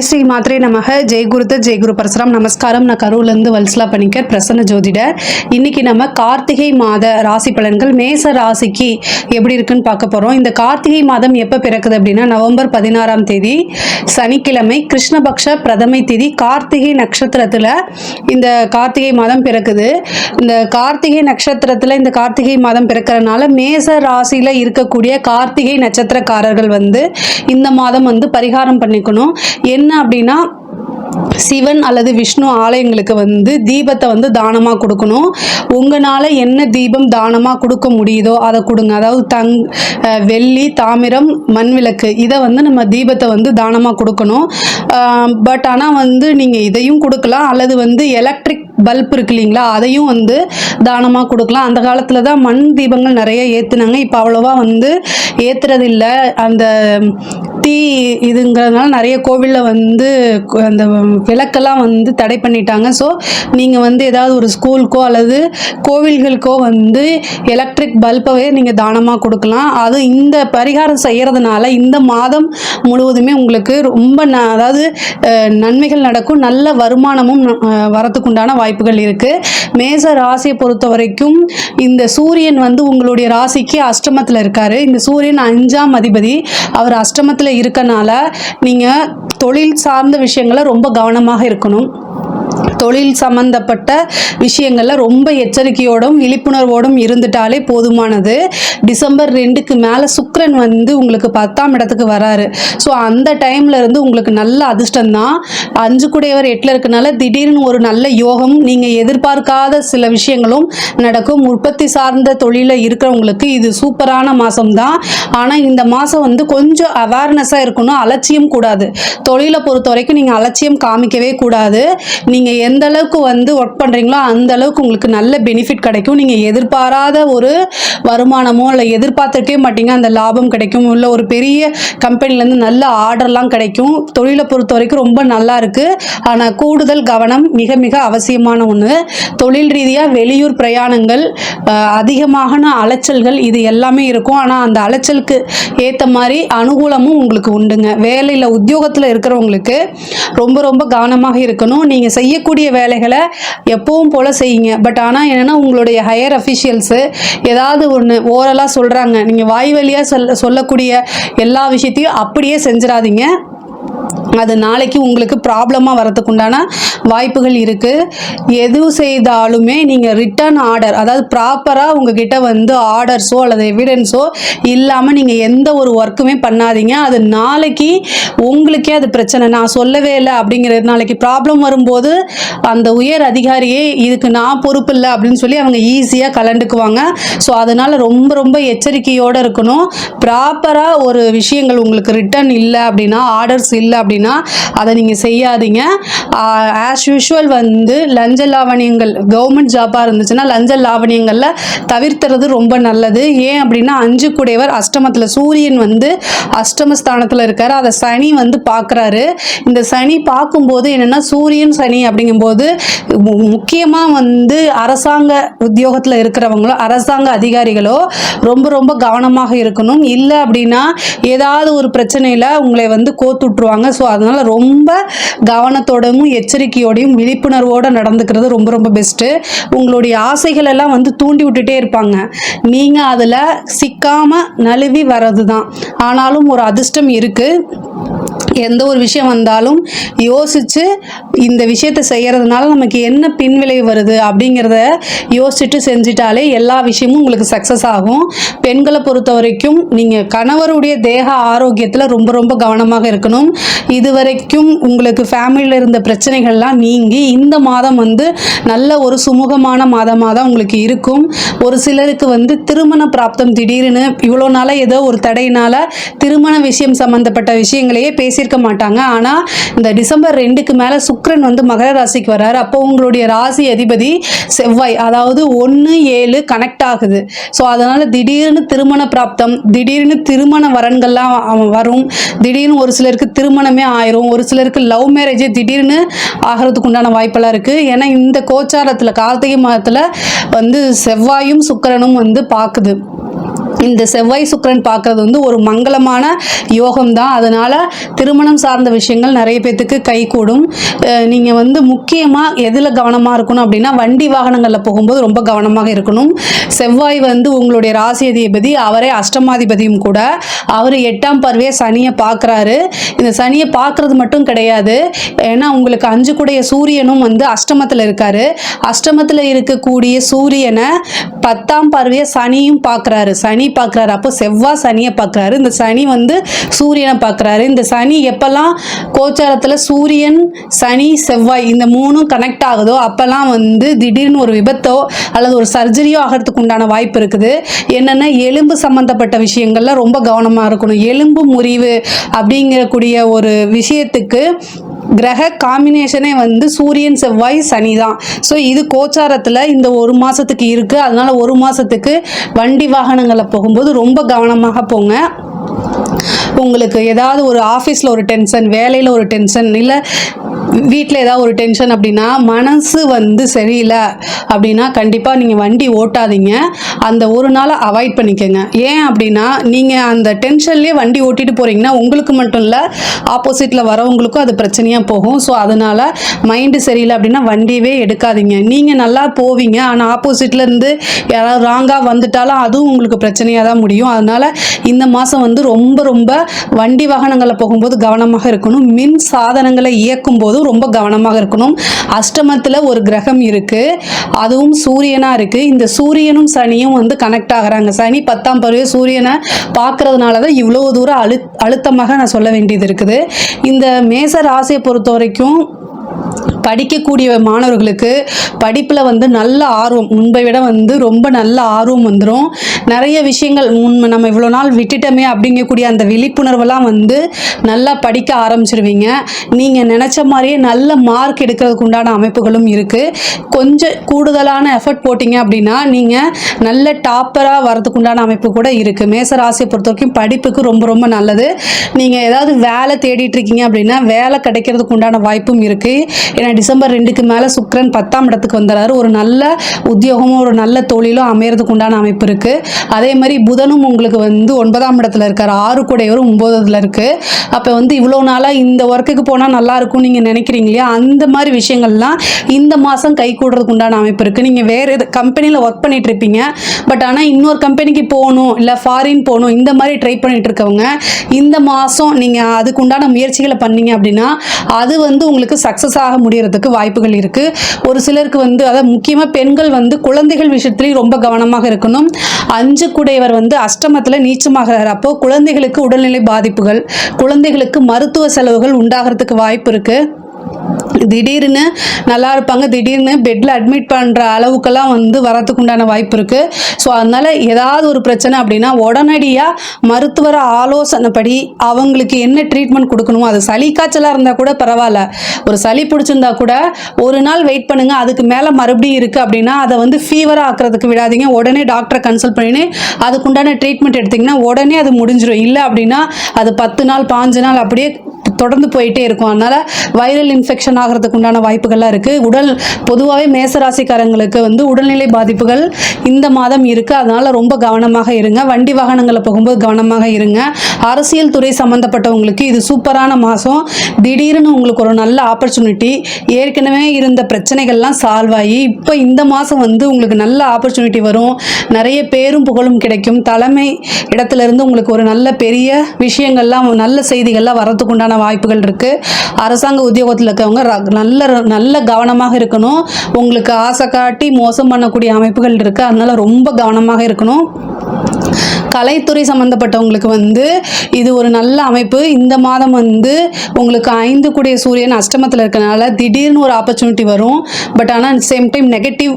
ஜெய் ஸ்ரீ மாத்ரே நமக. ஜெய் குருத்த ஜெய் குரு பரசுராம். நமஸ்காரம். நான் கரூர்லேருந்து வல்சலா பணிக்கர் பிரசன்ன ஜோதிடர். இன்னைக்கு நம்ம கார்த்திகை மாத ராசி பலன்கள் மேச ராசிக்கு எப்படி இருக்குன்னு பார்க்க போகிறோம் இந்த கார்த்திகை மாதம் எப்போ பிறக்குது அப்படின்னா நவம்பர் பதினாறாம் தேதி சனிக்கிழமை கிருஷ்ணபக்ஷ பிரதமை தேதி கார்த்திகை நட்சத்திரத்தில் இந்த கார்த்திகை மாதம் பிறக்குது. இந்த கார்த்திகை நட்சத்திரத்தில் இந்த கார்த்திகை மாதம் பிறக்கிறதுனால மேச ராசியில் இருக்கக்கூடிய கார்த்திகை நட்சத்திரக்காரர்கள் வந்து இந்த மாதம் வந்து பரிகாரம் பண்ணிக்கணும். என்ன என்ன அப்படின்னா சிவன் அல்லது விஷ்ணு ஆலயங்களுக்கு வந்து தீபத்தை வந்து தானமாக கொடுக்கணும். உங்களால் என்ன தீபம் தானமாக கொடுக்க முடியுதோ அதை கொடுங்க. அதாவது தங் வெள்ளி தாமிரம் மண் விளக்கு இதை வந்து நம்ம தீபத்தை வந்து தானமாக கொடுக்கணும். பட் ஆனால் வந்து நீங்கள் இதையும் கொடுக்கலாம். அல்லது வந்து எலக்ட்ரிக் பல்ப் இருக்கு இல்லைங்களா? அதையும் வந்து தானமாக கொடுக்கலாம். அந்த காலத்தில் தான் மண் தீபங்கள் நிறைய ஏற்றுனாங்க இப்போ அவ்வளோவா வந்து ஏற்றுறது இல்லை அந்த தீ இதுங்கிறதுனால நிறைய கோவிலில் வந்து அந்த விளக்கெல்லாம் வந்து தடை பண்ணிட்டாங்க. ஸோ நீங்கள் வந்து ஏதாவது ஒரு ஸ்கூலுக்கோ அல்லது கோவில்களுக்கோ வந்து எலக்ட்ரிக் பல்பவே நீங்கள் தானமாக கொடுக்கலாம். அது இந்த பரிகாரம் செய்கிறதுனால இந்த மாதம் முழுவதுமே உங்களுக்கு ரொம்ப ந அதாவது நன்மைகள் நடக்கும். நல்ல வருமானமும் வரத்துக்குண்டான வாய்ப்பு வாய்ப்புகள் இருக்குது மேச ராசியை பொறுத்த வரைக்கும் இந்த சூரியன் வந்து உங்களுடைய ராசிக்கு அஷ்டமத்தில் இருக்காரு. இந்த சூரியன் அஞ்சாம் அதிபதி. அவர் அஷ்டமத்தில் இருக்கனால நீங்கள் தொழில் சார்ந்த விஷயங்களை ரொம்ப கவனமாக இருக்கணும். தொழில் சம்பந்தப்பட்ட விஷயங்களில் ரொம்ப எச்சரிக்கையோடும் விழிப்புணர்வோடும் இருந்துட்டாலே போதுமானது. டிசம்பர் ரெண்டுக்கு மேலே சுக்கரன் வந்து உங்களுக்கு பத்தாம் இடத்துக்கு வராரு. ஸோ அந்த டைம்ல இருந்து உங்களுக்கு நல்ல அதிர்ஷ்டம் தான் அஞ்சு கூடையவர் எட்டில் இருக்கனால திடீர்னு ஒரு நல்ல யோகம் நீங்கள் எதிர்பார்க்காத சில விஷயங்களும் நடக்கும். உற்பத்தி சார்ந்த தொழிலில் இருக்கிறவங்களுக்கு இது சூப்பரான மாதம் தான் ஆனால் இந்த மாதம் வந்து கொஞ்சம் அவேர்னஸாக இருக்கணும். அலட்சியம் கூடாது. தொழிலை பொறுத்த வரைக்கும் நீங்கள் அலட்சியம் காமிக்கவே கூடாது. நீங்கள் எந்த அளவுக்கு வந்து ஒர்க் பண்ணுறீங்களோ அந்த அளவுக்கு உங்களுக்கு நல்ல பெனிஃபிட் கிடைக்கும். நீங்கள் எதிர்பாராத ஒரு வருமானமோ இல்லை எதிர்பார்த்துருக்கவே மாட்டீங்க. அந்த லாபம் கிடைக்கும். இல்லை ஒரு பெரிய கம்பெனிலேருந்து நல்ல ஆர்டர்லாம் கிடைக்கும். தொழிலை பொறுத்த வரைக்கும் ரொம்ப நல்லா இருக்குது ஆனால் கூடுதல் கவனம் மிக மிக அவசியமான ஒன்று தொழில் ரீதியாக வெளியூர் பிரயாணங்கள் அதிகமான அலைச்சல்கள் இது எல்லாமே இருக்கும். ஆனால் அந்த அலைச்சலுக்கு ஏற்ற மாதிரி அனுகூலமும் உங்களுக்கு உண்டுங்க. வேலையில் உத்தியோகத்தில் இருக்கிறவங்களுக்கு ரொம்ப ரொம்ப கவனமாக இருக்கணும். நீங்கள் செய்யக்கூடிய வேலைகளை எப்பவும் போல் செய்யுங்க. பட் ஆனால் என்னென்னா உங்களுடைய ஹையர் அஃபிஷியல்ஸு ஏதாவது ஒன்று ஓரலாக சொல்கிறாங்க நீங்கள் வாய் வழியாக சொல்ல சொல்லக்கூடிய எல்லா விஷயத்தையும் அப்படியே செஞ்சிடாதீங்க. அது நாளைக்கு உங்களுக்கு ப்ராப்ளமாக வரதுக்குண்டான வாய்ப்புகள் இருக்குது எது செய்தாலுமே நீங்கள் ரிட்டர்ன் ஆர்டர் அதாவது ப்ராப்பராக உங்ககிட்ட வந்து ஆர்டர்ஸோ அல்லது எவிடன்ஸோ இல்லாமல் நீங்கள் எந்த ஒரு ஒர்க்குமே பண்ணாதீங்க. அது நாளைக்கு உங்களுக்கே அது பிரச்சனை. நான் சொல்லவே இல்லை அப்படிங்கிறது நாளைக்கு ப்ராப்ளம் வரும்போது அந்த உயர் அதிகாரியே இதுக்கு நான் பொறுப்பு இல்லை அப்படின்னு சொல்லி அவங்க ஈஸியாக கலண்டுக்குவாங்க ஸோ அதனால் ரொம்ப ரொம்ப எச்சரிக்கையோடு இருக்கணும். ப்ராப்பராக ஒரு விஷயங்கள் உங்களுக்கு ரிட்டர்ன் இல்லை அப்படின்னா ஆர்டர்ஸ் இல்லை அப்படின்னா அதை நீங்கள் செய்யாதீங்க. ஆஸ் யூஷுவல் வந்து லஞ்ச லாவணியங்கள் கவர்மெண்ட் ஜாப்பாக இருந்துச்சுன்னா லஞ்ச லாவணியங்களில் தவிர்த்துறது ரொம்ப நல்லது. ஏன் அப்படின்னா அஞ்சு குடையவர் அஷ்டமத்தில் சூரியன் வந்து அஷ்டமஸ்தானத்தில் இருக்கார். அதை சனி வந்து பார்க்குறாரு இந்த சனி பார்க்கும்போது என்னென்னா சூரியன் சனி அப்படிங்கும்போது முக்கியமாக வந்து அரசாங்க உத்தியோகத்தில் இருக்கிறவங்களோ அரசாங்க அதிகாரிகளோ ரொம்ப ரொம்ப கவனமாக இருக்கணும். இல்லை அப்படின்னா ஏதாவது ஒரு பிரச்சனையில் உங்களை வந்து கோத்துட்ருவாங்க ஸோ அதனால் ரொம்ப கவனத்தோடவும் எச்சரிக்கையோடையும் விழிப்புணர்வோடு நடந்துக்கிறது ரொம்ப ரொம்ப பெஸ்ட்டு உங்களுடைய ஆசைகள் எல்லாம் வந்து தூண்டி விட்டுட்டே இருப்பாங்க. நீங்கள் அதில் சிக்காமல் நழுவி வர்றது தான் ஆனாலும் ஒரு அதிர்ஷ்டம் இருக்குது எந்த ஒரு விஷயம் வந்தாலும் யோசித்து இந்த விஷயத்தை செய்கிறதுனால நமக்கு என்ன பின்விளைவு வருது அப்படிங்கிறத யோசிச்சுட்டு செஞ்சிட்டாலே எல்லா விஷயமும் உங்களுக்கு சக்ஸஸ் ஆகும். பெண்களை பொறுத்த வரைக்கும் நீங்கள் கணவருடைய தேக ஆரோக்கியத்தில் ரொம்ப ரொம்ப கவனமாக இருக்கணும். இதுவரைக்கும் உங்களுக்கு ஃபேமிலியில் இருந்த பிரச்சனைகள்லாம் நீங்கி இந்த மாதம் வந்து நல்ல ஒரு சுமூகமான மாதமாக தான் உங்களுக்கு இருக்கும். ஒரு சிலருக்கு வந்து திருமண பிராப்தம் திடீர்னு இவ்வளோ நாளாக ஏதோ ஒரு தடையினால் திருமண விஷயம் சம்மந்தப்பட்ட விஷயங்களையே பேசியிருக்க மாட்டாங்க. ஆனால் இந்த டிசம்பர் ரெண்டுக்கு மேலே சுக்ரன் வந்து மகர ராசிக்கு வர்றாரு அப்போ உங்களுடைய ராசி அதிபதி செவ்வாய் அதாவது ஒன்று ஏழு கனெக்ட் ஆகுது. ஸோ அதனால் திடீர்னு திருமண பிராப்தம் திடீர்னு திருமண வரன்கள்லாம் வரும். திடீர்னு ஒரு சிலருக்கு திருமணமே ஆயிரும். ஒரு சிலருக்கு லவ் மேரேஜே திடீர்னு ஆகிறதுக்கு உண்டான வாய்ப்பெல்லாம் இருக்குது ஏன்னா இந்த கோச்சாரத்தில் கார்த்திகை மாதத்தில் வந்து செவ்வாயும் சுக்கரனும் வந்து பார்க்குது இந்த செவ்வாய் சுக்கரன் பார்க்கறது வந்து ஒரு மங்களமான யோகம் தான் அதனால் திருமணம் சார்ந்த விஷயங்கள் நிறைய பேர்த்துக்கு கைகூடும். நீங்கள் நீங்க வந்து முக்கியமாக எதில் கவனமாக இருக்கணும் அப்படின்னா வண்டி வாகனங்களில் போகும்போது ரொம்ப கவனமாக இருக்கணும். செவ்வாய் வந்து உங்களுடைய ராசி அதிபதி அவரே அஷ்டமாதிபதியும் கூட. அவர் எட்டாம் பார்வையை சனியை பார்க்குறாரு. இந்த சனியை பார்க்கறது மட்டும் கிடையாது. ஏன்னா உங்களுக்கு அஞ்சு கூடைய சூரியனும் வந்து அஷ்டமத்தில் இருக்காரு. அஷ்டமத்தில் இருக்கக்கூடிய சூரியனை பத்தாம் பார்வையை சனியும் பார்க்குறாரு. சனி பார்க்குறாரு அப்போ செவ்வாய் சனியை பார்க்குறாரு இந்த சனி வந்து சூரியனை பார்க்குறாரு இந்த சனி எப்போல்லாம் கோச்சாரத்தில் சூரியன் சனி செவ்வாய் இந்த மூணும் கனெக்ட் ஆகுதோ அப்போல்லாம் வந்து திடீர்னு ஒரு விபத்தோ அல்லது ஒரு சர்ஜரியோ ஆகிறதுக்கு உண்டான வாய்ப்பு இருக்குது. என்னென்னா எலும்பு சம்மந்தப்பட்ட விஷயங்கள்லாம் ரொம்ப கவனமாக இருக்கணும். எலும்பு முறிவு அப்படிங்கக்கூடிய ஒரு விஷயத்துக்கு கிரக காம்பினேஷனே வந்து சூரியன் செவ்வாய் சனி தான். ஸோ இது கோச்சாரத்தில் இந்த ஒரு மாதத்துக்கு இருக்குது அதனால் ஒரு மாதத்துக்கு வண்டி வாகனங்களில் போகும்போது ரொம்ப கவனமாக போங்க. உங்களுக்கு ஏதாவது ஒரு ஆஃபீஸில் ஒரு டென்ஷன் வேலையில் ஒரு டென்ஷன் இல்லை வீட்டில் ஏதாவது ஒரு டென்ஷன் அப்படின்னா மனசு வந்து சரியில்லை அப்படின்னா கண்டிப்பாக நீங்கள் வண்டி ஓட்டாதீங்க. அந்த ஒரு நாளை அவாய்ட் பண்ணிக்கோங்க. ஏன் அப்படின்னா நீங்கள் அந்த டென்ஷன்லேயே வண்டி ஓட்டிட்டு போகிறீங்கன்னா உங்களுக்கு மட்டும் இல்லை ஆப்போசிட்டில் வரவங்களுக்கும் அது பிரச்சனையாக போகும். ஸோ அதனால் மைண்டு சரியில்லை அப்படின்னா வண்டியவே எடுக்காதீங்க. நீங்கள் நல்லா போவீங்க ஆனால் ஆப்போசிட்லேருந்து யாராவது ராங்காக வந்துட்டாலும் அதுவும் உங்களுக்கு பிரச்சனையாக தான் முடியும். அதனால் இந்த மாதம் வந்து ரொம்ப ரொம்ப வண்டி வாகனங்களில் போகும்போது கவனமாக இருக்கணும். மின் சாதனங்களை இயக்கும் போதும் ரொம்ப கவனமாக இருக்கணும். அஷ்டமத்தில் ஒரு கிரகம் இருக்குது அதுவும் சூரியனாக இருக்குது இந்த சூரியனும் சனியும் வந்து கனெக்ட் ஆகுறாங்க. சனி பத்தாம் பருவ சூரியனை பார்க்கறதுனால தான் இவ்வளோ தூரம் அழு அழுத்தமாக நான் சொல்ல வேண்டியது இருக்குது. இந்த மேச ராசியை பொறுத்த வரைக்கும் படிக்கக்கூடிய மாணவர்களுக்கு படிப்பில் வந்து நல்ல ஆர்வம். முன்பை விட வந்து ரொம்ப நல்ல ஆர்வம் வந்துடும் நிறைய விஷயங்கள் முன் நம்ம இவ்வளோ நாள் விட்டுட்டோமே அப்படிங்கக்கூடிய அந்த விழிப்புணர்வெல்லாம் வந்து நல்லா படிக்க ஆரம்பிச்சிருவீங்க. நீங்கள் நினச்ச மாதிரியே நல்ல மார்க் எடுக்கிறதுக்கு உண்டான அமைப்புகளும் இருக்குது கொஞ்சம் கூடுதலான எஃபர்ட் போட்டிங்க அப்படின்னா நீங்கள் நல்ல டாப்பராக வரதுக்கு உண்டான அமைப்பு கூட இருக்குது மேச ராசியை பொறுத்த வரைக்கும் படிப்புக்கு ரொம்ப ரொம்ப நல்லது. நீங்கள் ஏதாவது வேலை தேடிட்டு இருக்கீங்க அப்படின்னா வேலை கிடைக்கிறதுக்கு உண்டான வாய்ப்பும் இருக்குது ஏன்னா டிசம்பர் ரெண்டுக்கு மேலே சுக்ரன் பத்தாம் இடத்துக்கு வந்துடுறாரு ஒரு நல்ல உத்தியோகமும் ஒரு நல்ல தொழிலும் அமையறதுக்கு உண்டான அமைப்பு இருக்குது அதே மாதிரி புதனும் உங்களுக்கு வந்து ஒன்பதாம் இடத்துல இருக்கார். ஆறு கூடையவரும் ஒன்பதுல இருக்குது அப்போ வந்து இவ்வளோ நாளாக இந்த ஒர்க்குக்கு போனால் நல்லா இருக்கும்னு நீங்கள் நினைக்கிறீங்க இல்லையா? அந்த மாதிரி விஷயங்கள்லாம் இந்த மாதம் கை கூடுறதுக்கு உண்டான அமைப்பு இருக்குது நீங்கள் வேறு எது கம்பெனியில் ஒர்க் பண்ணிட்டு இருப்பீங்க. பட் ஆனால் இன்னொரு கம்பெனிக்கு போகணும் இல்லை ஃபாரின் போகணும் இந்த மாதிரி ட்ரை பண்ணிட்டு இருக்கவங்க இந்த மாதம் நீங்கள் அதுக்கு உண்டான முயற்சிகளை பண்ணீங்க அப்படின்னா அது வந்து உங்களுக்கு சக்ஸஸ் ஆக முடியும். முடியறதுக்கு வாய்ப்புகள் இருக்குது ஒரு சிலருக்கு வந்து அதாவது முக்கியமாக பெண்கள் வந்து குழந்தைகள் விஷயத்துலையும் ரொம்ப கவனமாக இருக்கணும். அஞ்சு குடையவர் வந்து அஷ்டமத்தில் நீச்சமாகிறார். அப்போ குழந்தைகளுக்கு உடல்நிலை பாதிப்புகள் குழந்தைகளுக்கு மருத்துவ செலவுகள் உண்டாகிறதுக்கு வாய்ப்பு இருக்குது திடீர்னு நல்லா இருப்பாங்க. திடீர்னு பெட்டில் அட்மிட் பண்ணுற அளவுக்கெல்லாம் வந்து வரத்துக்குண்டான வாய்ப்பு இருக்குது ஸோ அதனால் ஏதாவது ஒரு பிரச்சனை அப்படின்னா உடனடியாக மருத்துவர ஆலோசனைப்படி அவங்களுக்கு என்ன ட்ரீட்மெண்ட் கொடுக்கணுமோ அது சளி காய்ச்சலாக இருந்தால் கூட பரவாயில்ல. ஒரு சளி பிடிச்சிருந்தா கூட ஒரு நாள் வெயிட் பண்ணுங்க. அதுக்கு மேலே மறுபடியும் இருக்குது அப்படின்னா அதை வந்து ஃபீவராக ஆக்கிறதுக்கு விடாதீங்க. உடனே டாக்டரை கன்சல்ட் பண்ணி அதுக்குண்டான ட்ரீட்மெண்ட் எடுத்திங்கன்னா உடனே அது முடிஞ்சிடும் இல்லை அப்படின்னா அது பத்து நாள் பாஞ்சு நாள் அப்படியே தொடர்ந்து போயிட்டே இருக்கும். அதனால் வைரல் இன்ஃபெக்ஷன் ஆகிறதுக்கு உண்டான வாய்ப்புகள்லாம் இருக்குது உடல் பொதுவாகவே மேசராசிக்காரங்களுக்கு வந்து உடல்நிலை பாதிப்புகள் இந்த மாதம் இருக்குது அதனால் ரொம்ப கவனமாக இருங்க. வண்டி வாகனங்களில் போகும்போது கவனமாக இருங்க. அரசியல் துறை சம்மந்தப்பட்டவங்களுக்கு இது சூப்பரான மாதம் திடீர்னு உங்களுக்கு ஒரு நல்ல ஆப்பர்ச்சுனிட்டி ஏற்கனவே இருந்த பிரச்சனைகள்லாம் சால்வ் ஆகி இப்போ இந்த மாதம் வந்து உங்களுக்கு நல்ல ஆப்பர்ச்சுனிட்டி வரும். நிறைய பேரும் புகழும் கிடைக்கும். தலைமை இடத்துல இருந்து உங்களுக்கு ஒரு நல்ல பெரிய விஷயங்கள்லாம் நல்ல செய்திகள்லாம் வரத்துக்குண்டான வாய்ப்புகள் இருக்குது அரசாங்க உத்தியோகத்தில் இருக்கவங்க ர- நல்ல நல்ல கவனமாக இருக்கணும். உங்களுக்கு ஆசை காட்டி மோசம் பண்ணக்கூடிய அமைப்புகள் இருக்குது அதனால் ரொம்ப கவனமாக இருக்கணும். கலைத்துறை சம்மந்தப்பட்டவங்களுக்கு வந்து இது ஒரு நல்ல அமைப்பு. இந்த மாதம் வந்து உங்களுக்கு ஐந்து கூடிய சூரியன் அஷ்டமத்தில் இருக்கனால திடீர்னு ஒரு ஆப்பர்ச்சுனிட்டி வரும். பட் ஆனால் சேம் டைம் நெகட்டிவ்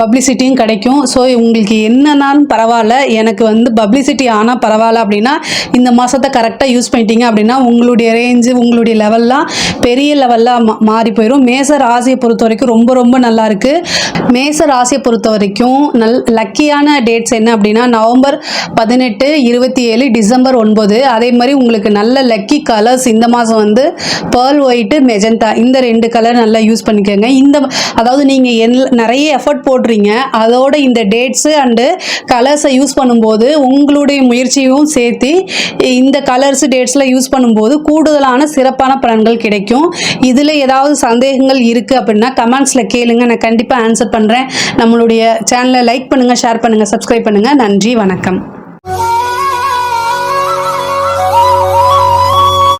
பப்ளிசிட்டியும் கிடைக்கும். ஸோ உங்களுக்கு என்னன்னாலும் பரவாயில்ல. எனக்கு வந்து பப்ளிசிட்டி ஆனால் பரவாயில்ல அப்படின்னா இந்த மாதத்தை கரெக்டாக யூஸ் பண்ணிட்டீங்க அப்படின்னா உங்களுடைய ரேஞ்சு உங்களுடைய லெவல்லாம் பெரிய லெவலில் மா மாறி போயிடும் மேச ராசியை பொறுத்த வரைக்கும் ரொம்ப ரொம்ப நல்லா இருக்குது மேச ராசியை பொறுத்த வரைக்கும் நல் லக்கியான டேட்ஸ் என்ன அப்படின்னா நவம்பர் பதினெட்டு இருபத்தி ஏழு டிசம்பர் ஒன்பது. அதே மாதிரி உங்களுக்கு நல்ல லக்கி கலர்ஸ் இந்த மாதம் வந்து பேர்ல் ஒயிட்டு மெஜந்தா இந்த ரெண்டு கலர் நல்லா யூஸ் பண்ணிக்கோங்க. இந்த அதாவது நீங்கள் எல் நிறைய எஃபர்ட் போடுறீங்க. அதோட இந்த டேட்ஸு அண்டு கலர்ஸை யூஸ் பண்ணும்போது உங்களுடைய முயற்சியும் சேர்த்து இந்த கலர்ஸ் டேட்ஸில் யூஸ் பண்ணும்போது கூடுதலான சிறப்பான பலன்கள் கிடைக்கும். இதில் ஏதாவது சந்தேகங்கள் இருக்குது அப்படின்னா கமெண்ட்ஸில் கேளுங்க. நான் கண்டிப்பாக ஆன்சர் பண்ணுறேன் நம்மளுடைய சேனலை லைக் பண்ணுங்கள் ஷேர் பண்ணுங்கள் சப்ஸ்கிரைப் பண்ணுங்கள் நன்றி. நன்றி வணக்கம்.